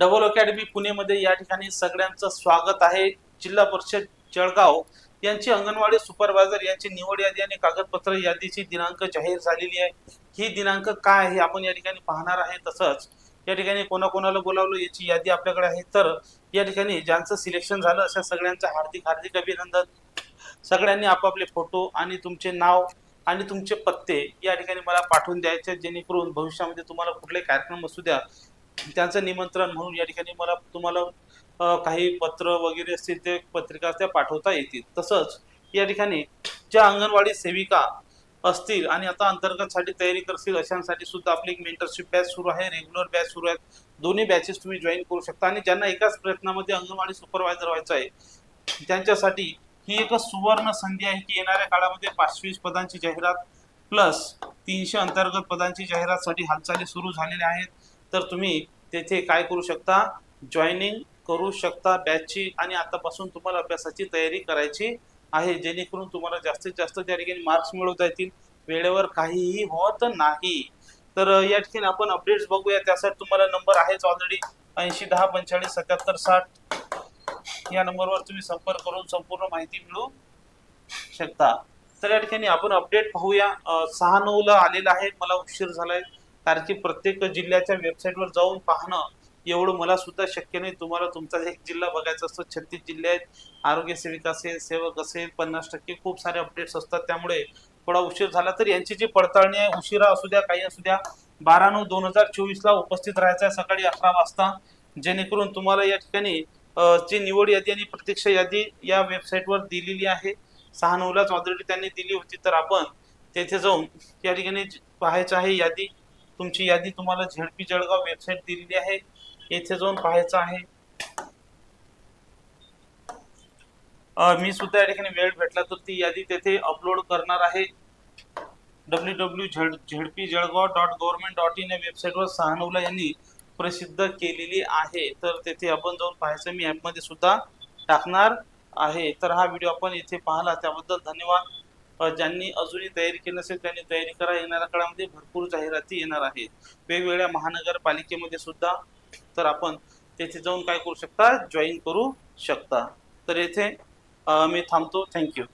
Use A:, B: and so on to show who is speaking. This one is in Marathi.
A: डबल अकॅडमी पुणेमध्ये या ठिकाणी सगळ्यांचं स्वागत आहे. जिल्हा परिषद जळगाव यांची अंगणवाडी सुपरवायझर यांची निवड यादी आणि कागदपत्र यादीची दिनांक जाहीर झालेली आहे. ही दिनांक काय आहे? आपण या ठिकाणी पाहणार आहे. तसंच या ठिकाणी कोणाकोणाला बोलावलं याची यादी आपल्याकडे आहे. तर या ठिकाणी ज्यांचं सिलेक्शन झालं अशा सगळ्यांचं हार्दिक हार्दिक अभिनंदन. सगळ्यांनी आपापले फोटो आणि तुमचे नाव आणि तुमचे पत्ते या ठिकाणी मला पाठवून द्यायचे जेणेकरून भविष्यामध्ये तुम्हाला कुठले कार्यक्रम असू द्या त्यांचं निमंत्रण म्हणून या ठिकाणी मला तुम्हाला काही पत्र वगैरे असतील ते पत्रिका त्या पाठवता येतील. तसंच या ठिकाणी ज्या अंगणवाडी सेविका असतील आणि आता अंतर्गतसाठी तयारी करतील अशांसाठी सुद्धा आपली एक मेंटरशिप बॅच सुरू आहे. रेग्युलर बॅच सुरू आहेत. दोन्ही बॅचेस तुम्ही जॉईन करू शकता. आणि ज्यांना एकाच प्रयत्नामध्ये अंगणवाडी सुपरवायझर व्हायचं आहे त्यांच्यासाठी ही एक सुवर्ण संधी आहे की येणाऱ्या काळामध्ये पाचशे पदांची जाहिरात प्लस तीनशे अंतर्गत पदांची जाहिरातसाठी हालचाली सुरू झालेल्या आहेत. तर तुम्ही तेथे काय करू शकता? जॉईनिंग करू शकता बॅचची आणि आतापासून तुम्हाला अभ्यासाची तयारी करायची आहे. जेणेकरून तुम्हाला जास्तीत जास्त त्या ठिकाणी मार्क्स मिळवता येतील. वेळेवर काहीही होत नाही. तर या ठिकाणी आपण अपडेट्स बघूया. त्यासाठी तुम्हाला नंबर आहेच ऑलरेडी ऐंशी दहा पंचेचाळीस सत्याहत्तर साठ. या नंबरवर तुम्ही संपर्क करून संपूर्ण माहिती मिळवू शकता. तर या ठिकाणी आपण अपडेट पाहूया. सहा नऊला आलेला आहे. मला उशीर झालाय. कारण की प्रत्येक जिल्ह्याच्या वेबसाईटवर जाऊन पाहणं एवढं मला सुद्धा शक्य नाही. तुम्हाला तुमचा एक जिल्हा बघायचा असतो छत्तीस जिल्हे आहेत आरोग्य सेविका असेल सेवक असेल पन्नास टक्के खूप सारे अपडेट्स असतात. त्यामुळे थोडा उशीर झाला तर यांची जी पडताळणी आहे उशिरा असू द्या काही असू द्या बारा नऊ दोन हजार चोवीसला उपस्थित राहायचं आहे सकाळी अकरा वाजता. जेणेकरून तुम्हाला या ठिकाणी जी निवड यादी आणि प्रत्यक्ष यादी या वेबसाईटवर दिलेली आहे. सहा नऊलाच ऑलरेडी त्यांनी दिली होती. तर आपण तेथे जाऊन या ठिकाणी पाहायचं आहे यादी. तुमची यादी तुम्हाला झेडपी जळगाव वेबसाईट दिलेली आहे. येथे जाऊन पाहायचं आहे. मी सुद्धा या ठिकाणी वेळ भेटला तर ती यादी तेथे अपलोड करणार आहे. W W Z ZP Jalgaon dot government dot in या वेबसाईटवर सहानवला यांनी प्रसिद्ध केलेली आहे. तर तेथे आपण जाऊन पाहायचं. मी ॲपमध्ये सुद्धा टाकणार आहे. तर हा व्हिडिओ आपण येथे पाहिला. त्याबद्दल धन्यवाद. ज्यांनी अजूनही तयारी केली नसेल त्यांनी तयारी करा. येणाऱ्या काळामध्ये भरपूर जाहिराती येणार आहेत. वेगवेगळ्या महानगरपालिकेमध्ये सुद्धा तर आपण तेथे जाऊन काय करू शकता? जॉईन करू शकता. तर येथे मी थांबतो. थँक्यू